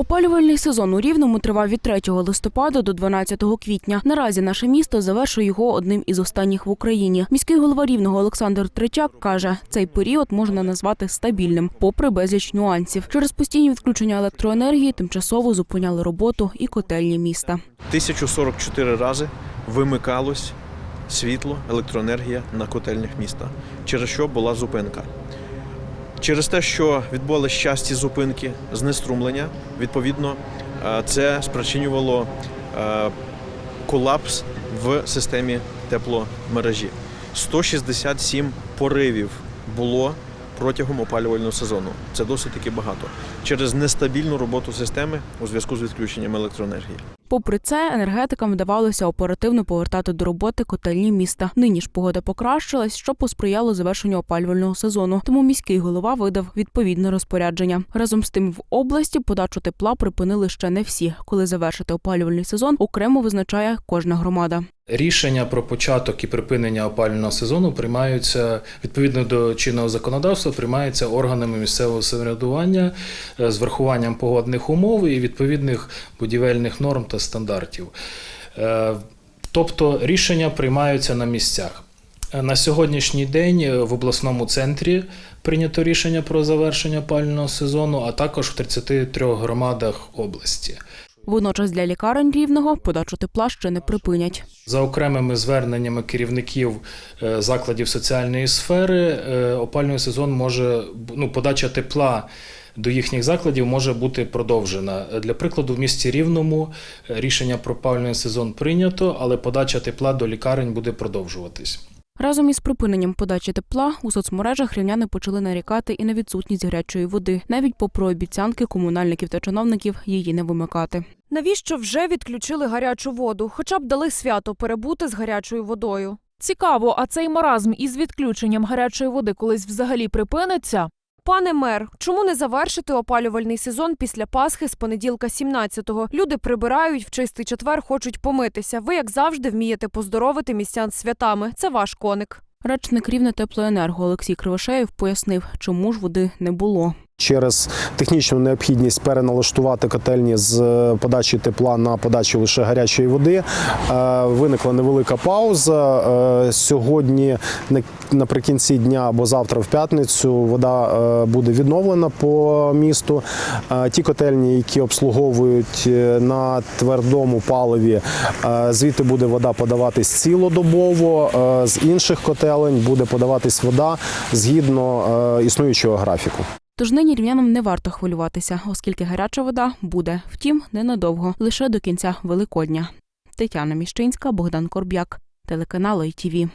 Опалювальний сезон у Рівному тривав від 3 листопада до 12 квітня. Наразі наше місто завершує його одним із останніх в Україні. Міський голова Рівного Олександр Тричак каже, цей період можна назвати стабільним, попри безліч нюансів. Через постійні відключення електроенергії тимчасово зупиняли роботу і котельні міста. 1044 рази вимикалось світло, електроенергія на котельнях міста, через що була зупинка. Через те, що відбувалися часті зупинки, знеструмлення, відповідно, е, це спричинювало е, колапс в системі тепломережі. 167 поривів було протягом опалювального сезону. Це досить таки багато. Через нестабільну роботу системи у зв'язку з відключенням електроенергії. Попри це, енергетикам вдавалося оперативно повертати до роботи котельні міста. Нині ж погода покращилась, що посприяло завершенню опалювального сезону. Тому міський голова видав відповідне розпорядження. Разом з тим, в області подачу тепла припинили ще не всі. Коли завершити опалювальний сезон, окремо визначає кожна громада. Рішення про початок і припинення опалювального сезону приймаються відповідно до чинного законодавства, приймаються органами місцевого самоврядування е, з врахуванням погодних умов і відповідних будівельних норм та стандартів. Е, Тобто рішення приймаються на місцях. Е, На сьогоднішній день е, в обласному центрі прийнято рішення про завершення опалювального сезону, а також в 33 громадах області. Водночас для лікарень рівного подачу тепла ще не припинять. За окремими зверненнями керівників закладів соціальної сфери, опалювальний сезон може ну, подача тепла до їхніх закладів може бути продовжена. Для прикладу, в місті Рівному е, рішення про опалювальний сезон прийнято, але подача тепла до лікарень буде продовжуватись. Разом із припиненням подачі тепла у соцмережах рівняни почали нарікати і на відсутність гарячої води, навіть попри обіцянки комунальників та чиновників її не вимикати. Навіщо вже відключили гарячу воду? Хоча б дали свято перебути з гарячою водою. Цікаво, а цей маразм із відключенням гарячої води колись взагалі припиниться? Пане мер, чому не завершити опалювальний сезон після Пасхи з понеділка 17-го? Люди прибирають в чистий четвер, хочуть помитися. Ви, як завжди, вмієте поздоровити містян святами. Це ваш коник. Речник рівне теплоенерго Олексій Кривошеєв пояснив, чому ж води не було. Через технічну необхідність переналаштувати котельні з е, подачі тепла на подачу лише гарячої води е, виникла невелика пауза. Е, Сьогодні наприкінці дня або завтра в п'ятницю вода буде відновлена по місту. Ті котельні, які обслуговують на твердому паливі, звідти буде вода подаватись цілодобово. З інших котелень буде подаватись вода згідно існуючого графіку. Тож нині рівнянам не варто хвилюватися, оскільки гаряча вода буде. Втім, ненадовго, лише до кінця Великодня. Тетяна Міщинська, Богдан Корб'як, телеканал ITV.